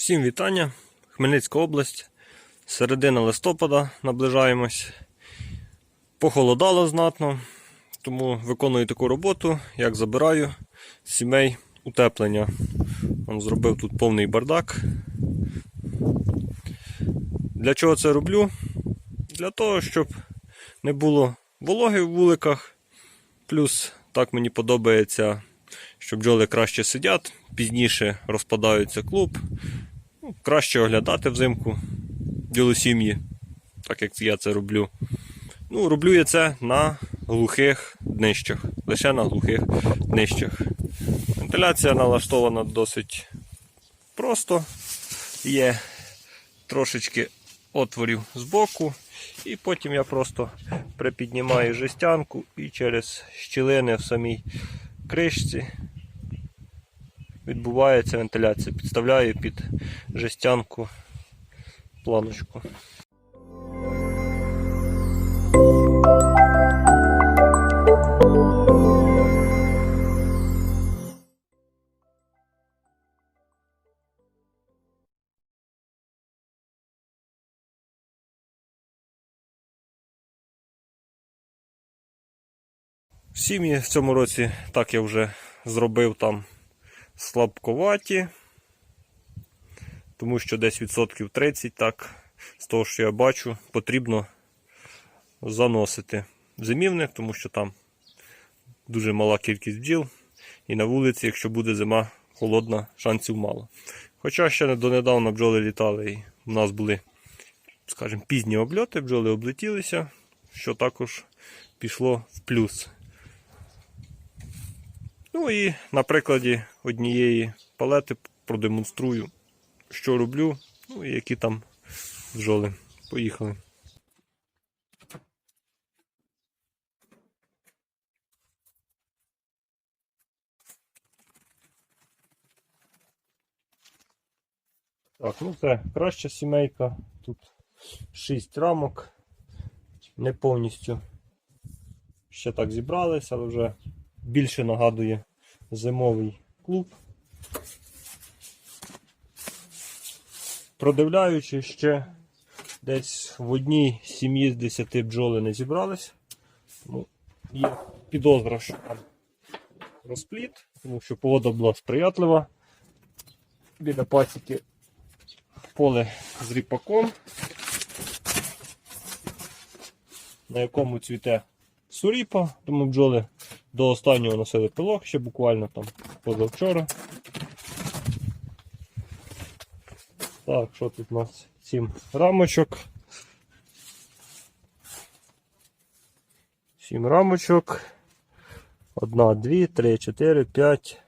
Всім вітання. Хмельницька область. Середина листопада наближаємось. Похолодало знатно, тому виконую таку роботу, як забираю з сімей утеплення. Он зробив тут повний бардак. Для чого це роблю? Для того, щоб не було вологи в вуликах. Плюс так мені подобається, що бджоли краще сидять, пізніше розпадаються клуб. Краще оглядати взимку ділосім'ї, так як я це роблю. Ну, роблю я це на глухих днищах. Лише на глухих днищах. Вентиляція налаштована досить просто. Є трошечки отворів збоку. І потім я просто припіднімаю жестянку і через щілини в самій кришці відбувається вентиляція. Підставляю під жестянку планочку. Сім'ї в цьому році, так я вже зробив там слабковаті, тому що десь відсотків 30, так, з того, що я бачу, потрібно заносити зимівник, тому що там дуже мала кількість бджіл. І на вулиці, якщо буде зима холодна, шансів мало. Хоча ще донедавна бджоли літали, і в нас були, скажімо, пізні обльоти, бджоли облетілися, що також пішло в плюс. Ну і на прикладі однієї палети продемонструю, що роблю, ну і які там бджоли. Поїхали. Так, ну це краща сімейка. Тут 6 рамок. Не повністю ще так зібралися, але вже більше нагадує зимовий клуб. Продивляючи ще десь в одній сім'ї з 10 бджоли не зібрались. Тому є підозра, що там розпліт, тому що погода була сприятлива. Біля пасіки поле з ріпаком, на якому цвіте суріпа, тому бджоли до останнього носили пилок, ще буквально там позавчора. Так, що тут у нас? 7 рамочок. 7 рамочок. Одна, дві, три, чотири, п'ять,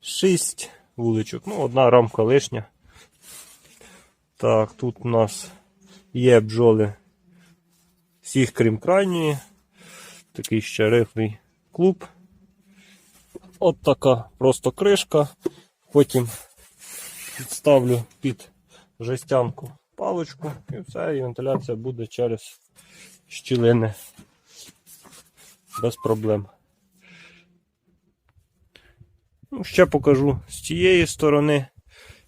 шість вуличок. Ну, одна рамка лишня. Так, тут у нас є бджоли всіх крім крайньої. Такий ще рихлий клуб. От така просто кришка. Потім підставлю під жестянку паличку і все, і вентиляція буде через щілини без проблем. Ну, ще покажу з цієї сторони.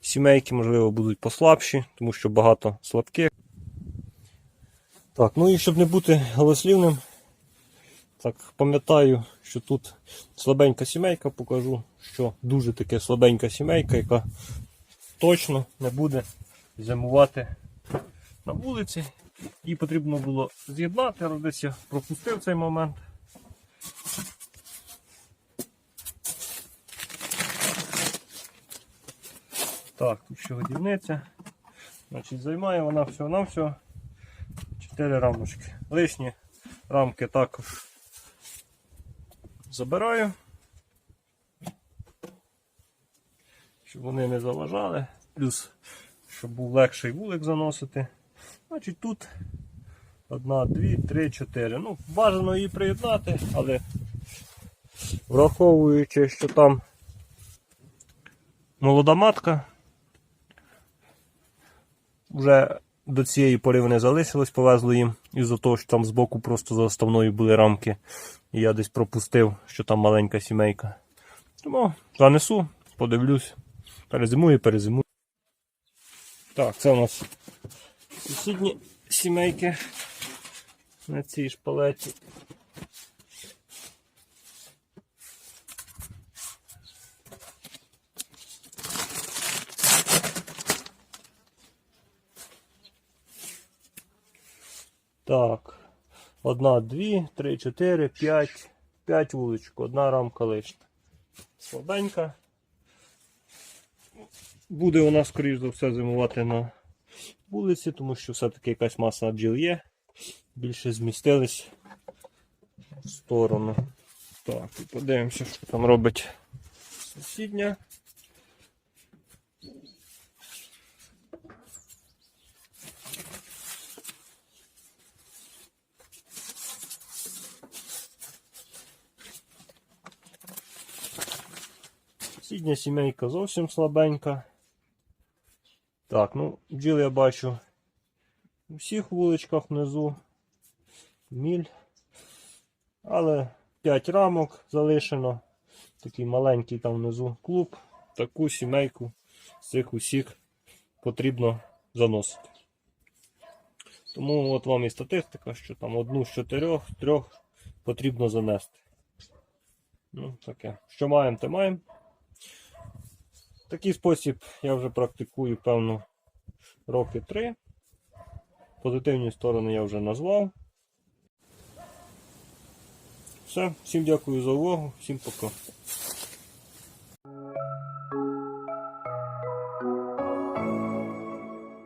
Сімейки, можливо, будуть послабші, тому що багато слабких. Так, ну і щоб не бути голослівним, так, пам'ятаю, що тут слабенька сімейка, покажу, що дуже таке слабенька сімейка, яка точно не буде зимувати на вулиці. Її потрібно було з'єднати, але десь я пропустив цей момент. Так, тут ще годівниця. Значить, займає вона всього-навсього 4 рамочки. Лишні рамки також забираю, щоб вони не заважали. Плюс, щоб був легший вулик заносити. Значить тут одна, дві, три, чотири. Ну, бажано її приєднати, але враховуючи, що там молода матка, вже до цієї пори вони залишились, повезли їм із-за того, що там збоку просто за основною були рамки. І я десь пропустив, що там маленька сімейка. Тому занесу, подивлюсь, перезимую, перезимую. Так, це у нас сусідні сімейки на цій шпалеті. Так. Одна, дві, три, чотири, п'ять. П'ять вуличок, одна рамка лишня. Слабенька. Буде у нас, скоріш за все, зимувати на вулиці, тому що все-таки якась маса бджіл є. Більше змістились в сторону. Так, і подивимося, що там робить сусідня. Сусідня сімейка зовсім слабенька. Так, ну, бджіл я бачу у всіх вуличках внизу. Міль. Але 5 рамок залишено. Такий маленький там внизу клуб. Таку сімейку з цих усіх потрібно заносити. Тому от вам і статистика, що там одну з чотирьох, трьох потрібно занести. Ну, таке. Що маємо, те маємо. Такий спосіб я вже практикую, певно, роки три. Позитивні сторони я вже назвав. Все, всім дякую за увагу, всім пока.